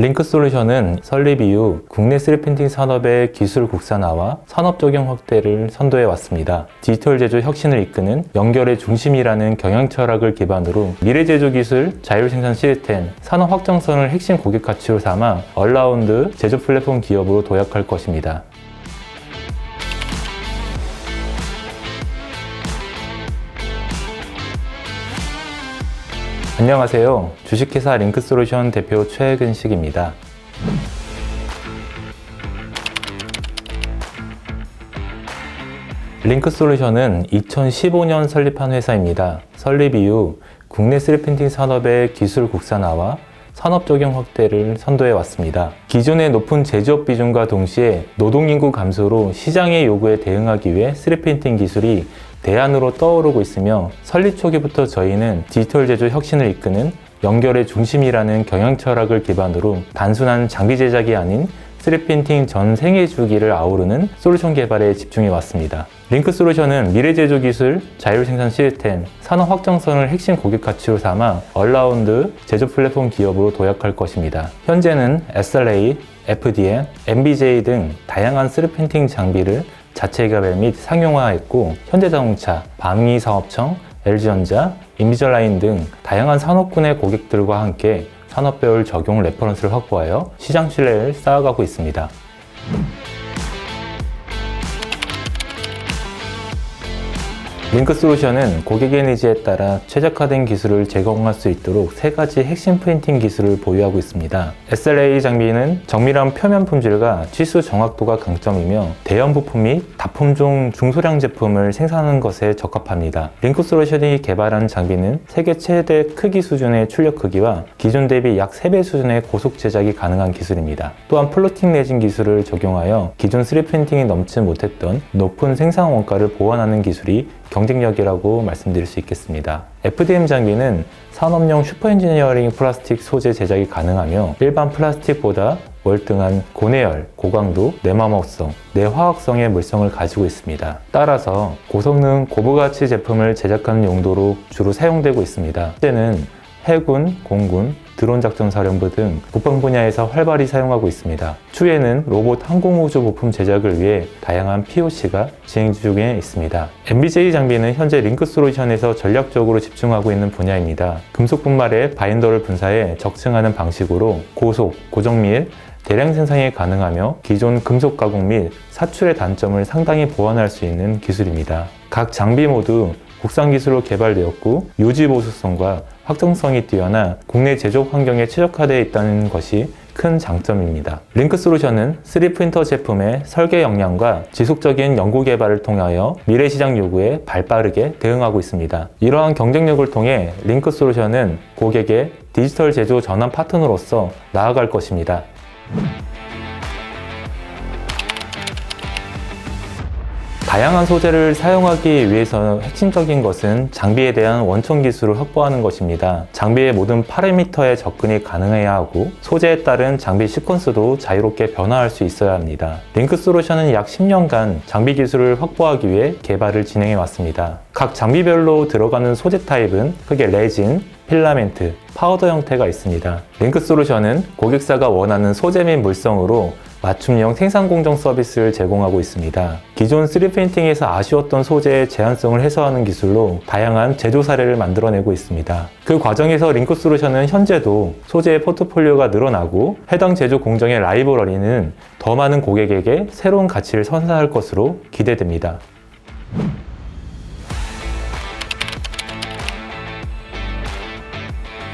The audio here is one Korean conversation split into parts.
링크 솔루션은 설립 이후 국내 3프린팅 산업의 기술 국산화와 산업 적용 확대를 선도해 왔습니다. 디지털 제조 혁신을 이끄는 연결의 중심이라는 경영 철학을 기반으로 미래 제조 기술, 자율 생산 시스템, 산업 확장성을 핵심 고객 가치로 삼아 얼라운드 제조 플랫폼 기업으로 도약할 것입니다. 안녕하세요. 주식회사 링크솔루션 대표 최근식입니다. 링크솔루션은 2015년 설립한 회사입니다. 설립 이후 국내 3프린팅 산업의 기술 국산화와 산업 적용 확대를 선도해 왔습니다. 기존의 높은 제조업 비중과 동시에 노동인구 감소로 시장의 요구에 대응하기 위해 3프린팅 기술이 대안으로 떠오르고 있으며 설립 초기부터 저희는 디지털 제조 혁신을 이끄는 연결의 중심이라는 경영 철학을 기반으로 단순한 장비 제작이 아닌 3프린팅 전 생애 주기를 아우르는 솔루션 개발에 집중해 왔습니다. 링크 솔루션은 미래 제조 기술, 자율 생산 시스템, 산업 확장성을 핵심 고객 가치로 삼아 얼라운드 제조 플랫폼 기업으로 도약할 것입니다. 현재는 SLA, FDM, MBJ 등 다양한 3프린팅 장비를 자체 개발 및 상용화했고 현대자동차, 방위사업청, LG전자, 인비절라인 등 다양한 산업군의 고객들과 함께 산업별 적용 레퍼런스를 확보하여 시장 신뢰를 쌓아가고 있습니다. 링크 솔루션은 고객의 니즈에 따라 최적화된 기술을 제공할 수 있도록 세 가지 핵심 프린팅 기술을 보유하고 있습니다. SLA 장비는 정밀한 표면 품질과 치수 정확도가 강점이며 대형 부품 및 다품종 중소량 제품을 생산하는 것에 적합합니다. 링크 솔루션이 개발한 장비는 세계 최대 크기 수준의 출력 크기와 기존 대비 약 3배 수준의 고속 제작이 가능한 기술입니다. 또한 플로팅 레진 기술을 적용하여 기존 3프린팅이 넘지 못했던 높은 생산 원가를 보완하는 기술이 경 쟁력이라고 말씀드릴 수 있겠습니다. FDM 장비는 산업용 슈퍼엔지니어링 플라스틱 소재 제작이 가능하며 일반 플라스틱보다 월등한 고내열, 고강도, 내마모성, 내화학성의 물성을 가지고 있습니다. 따라서 고성능, 고부가치 제품을 제작하는 용도로 주로 사용되고 있습니다. 현재는 해군, 공군, 드론 작전 사령부 등 국방 분야에서 활발히 사용하고 있습니다. 추후에는 로봇 항공우주 부품 제작을 위해 다양한 POC가 진행 중에 있습니다. MBJ 장비는 현재 링크 솔루션에서 전략적으로 집중하고 있는 분야입니다. 금속 분말에 바인더를 분사해 적층하는 방식으로 고속, 고정밀, 대량 생산이 가능하며 기존 금속 가공 및 사출의 단점을 상당히 보완할 수 있는 기술입니다. 각 장비 모두 국산 기술로 개발되었고 유지 보수성과 확정성이 뛰어나 국내 제조 환경에 최적화되어 있다는 것이 큰 장점입니다. 링크 솔루션은 3프린터 제품의 설계 역량과 지속적인 연구 개발을 통하여 미래 시장 요구에 발빠르게 대응하고 있습니다. 이러한 경쟁력을 통해 링크 솔루션은 고객의 디지털 제조 전환 파트너로서 나아갈 것입니다. 다양한 소재를 사용하기 위해서 핵심적인 것은 장비에 대한 원천 기술을 확보하는 것입니다. 장비의 모든 파라미터에 접근이 가능해야 하고 소재에 따른 장비 시퀀스도 자유롭게 변화할 수 있어야 합니다. 링크 솔루션은 약 10년간 장비 기술을 확보하기 위해 개발을 진행해 왔습니다. 각 장비별로 들어가는 소재 타입은 크게 레진, 필라멘트, 파우더 형태가 있습니다. 링크 솔루션은 고객사가 원하는 소재 및 물성으로 맞춤형 생산 공정 서비스를 제공하고 있습니다. 기존 3프린팅에서 아쉬웠던 소재의 제한성을 해소하는 기술로 다양한 제조 사례를 만들어내고 있습니다. 그 과정에서 링크 솔루션은 현재도 소재의 포트폴리오가 늘어나고 해당 제조 공정의 라이브러리는 더 많은 고객에게 새로운 가치를 선사할 것으로 기대됩니다.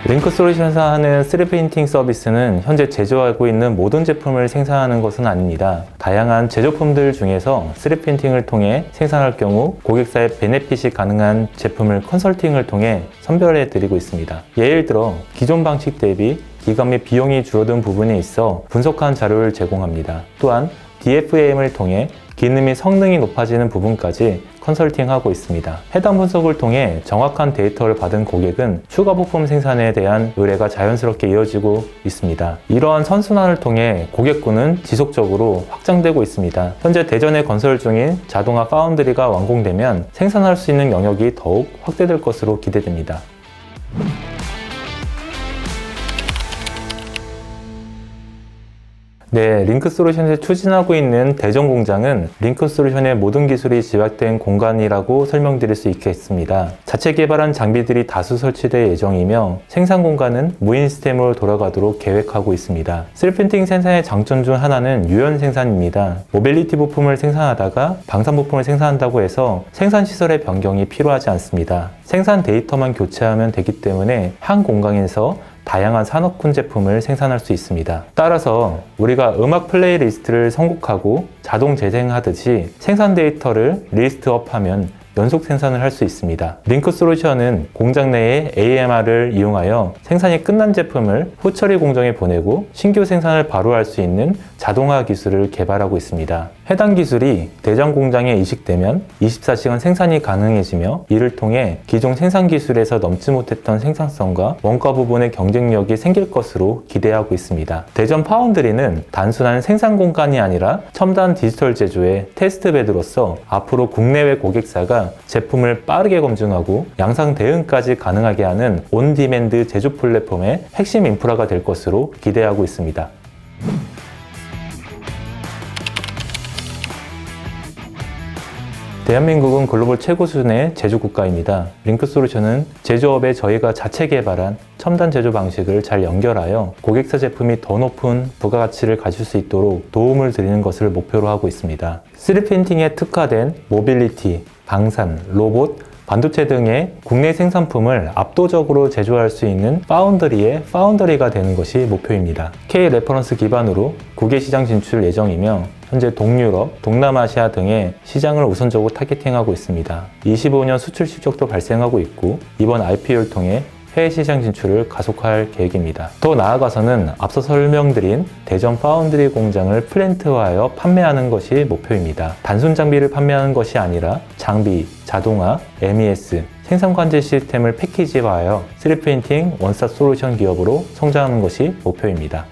링크 솔루션에서 하는 3프린팅 서비스는 현재 제조하고 있는 모든 제품을 생산하는 것은 아닙니다. 다양한 제조품들 중에서 3프린팅을 통해 생산할 경우 고객사의 베네핏이 가능한 제품을 컨설팅을 통해 선별해 드리고 있습니다. 예를 들어 기존 방식 대비 기간 및 비용이 줄어든 부분에 있어 분석한 자료를 제공합니다. 또한 DFAM을 통해 기능 및 성능이 높아지는 부분까지 컨설팅하고 있습니다. 해당 분석을 통해 정확한 데이터를 받은 고객은 추가 부품 생산에 대한 의뢰가 자연스럽게 이어지고 있습니다. 이러한 선순환을 통해 고객군은 지속적으로 확장되고 있습니다. 현재 대전에 건설 중인 자동화 파운드리가 완공되면 생산할 수 있는 영역이 더욱 확대될 것으로 기대됩니다. 네, 링크 솔루션에서 추진하고 있는 대전 공장은 링크 솔루션의 모든 기술이 집약된 공간이라고 설명드릴 수 있겠습니다. 자체 개발한 장비들이 다수 설치될 예정이며 생산 공간은 무인 시스템으로 돌아가도록 계획하고 있습니다. 3프린팅 생산의 장점 중 하나는 유연 생산입니다. 모빌리티 부품을 생산하다가 방산 부품을 생산한다고 해서 생산 시설의 변경이 필요하지 않습니다. 생산 데이터만 교체하면 되기 때문에 한 공간에서 다양한 산업군 제품을 생산할 수 있습니다. 따라서 우리가 음악 플레이리스트를 선곡하고 자동 재생하듯이 생산 데이터를 리스트업하면 연속 생산을 할 수 있습니다. 링크 솔루션은 공장 내에 AMR을 이용하여 생산이 끝난 제품을 후처리 공정에 보내고 신규 생산을 바로 할 수 있는 자동화 기술을 개발하고 있습니다. 해당 기술이 대전 공장에 이식되면 24시간 생산이 가능해지며 이를 통해 기존 생산 기술에서 넘지 못했던 생산성과 원가 부분의 경쟁력이 생길 것으로 기대하고 있습니다. 대전 파운드리는 단순한 생산 공간이 아니라 첨단 디지털 제조의 테스트베드로서 앞으로 국내외 고객사가 제품을 빠르게 검증하고 양상 대응까지 가능하게 하는 온디맨드 제조 플랫폼의 핵심 인프라가 될 것으로 기대하고 있습니다. 대한민국은 글로벌 최고 수준의 제조 국가입니다. 링크 솔루션은 제조업에 저희가 자체 개발한 첨단 제조 방식을 잘 연결하여 고객사 제품이 더 높은 부가가치를 가질 수 있도록 도움을 드리는 것을 목표로 하고 있습니다. 3프린팅에 특화된 모빌리티, 방산, 로봇, 반도체 등의 국내 생산품을 압도적으로 제조할 수 있는 파운더리의 파운더리가 되는 것이 목표입니다. K 레퍼런스 기반으로 국외 시장 진출 예정이며 현재 동유럽, 동남아시아 등의 시장을 우선적으로 타겟팅하고 있습니다. 25년 수출 실적도 발생하고 있고 이번 IPO를 통해 해외 시장 진출을 가속할 계획입니다. 더 나아가서는 앞서 설명드린 대전 파운드리 공장을 플랜트화하여 판매하는 것이 목표입니다. 단순 장비를 판매하는 것이 아니라 장비, 자동화, MES, 생산 관제 시스템을 패키지화하여 3프린팅 원사 솔루션 기업으로 성장하는 것이 목표입니다.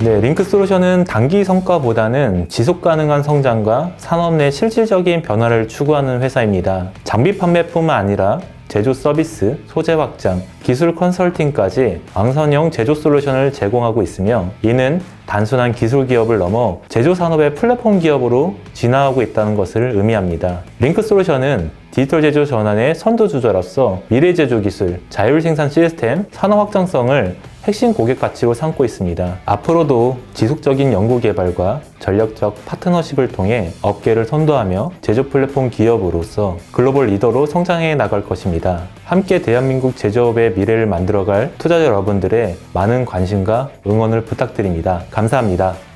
네, 링크 솔루션은 단기 성과보다는 지속 가능한 성장과 산업 내 실질적인 변화를 추구하는 회사입니다. 장비 판매뿐만 아니라 제조 서비스, 소재 확장, 기술 컨설팅까지 왕선형 제조 솔루션을 제공하고 있으며 이는 단순한 기술 기업을 넘어 제조 산업의 플랫폼 기업으로 진화하고 있다는 것을 의미합니다. 링크 솔루션은 디지털 제조 전환의 선두주자로서 미래 제조 기술, 자율 생산 시스템, 산업 확장성을 핵심 고객 가치로 삼고 있습니다. 앞으로도 지속적인 연구 개발과 전략적 파트너십을 통해 업계를 선도하며 제조 플랫폼 기업으로서 글로벌 리더로 성장해 나갈 것입니다. 함께 대한민국 제조업의 미래를 만들어갈 투자자 여러분들의 많은 관심과 응원을 부탁드립니다. 감사합니다.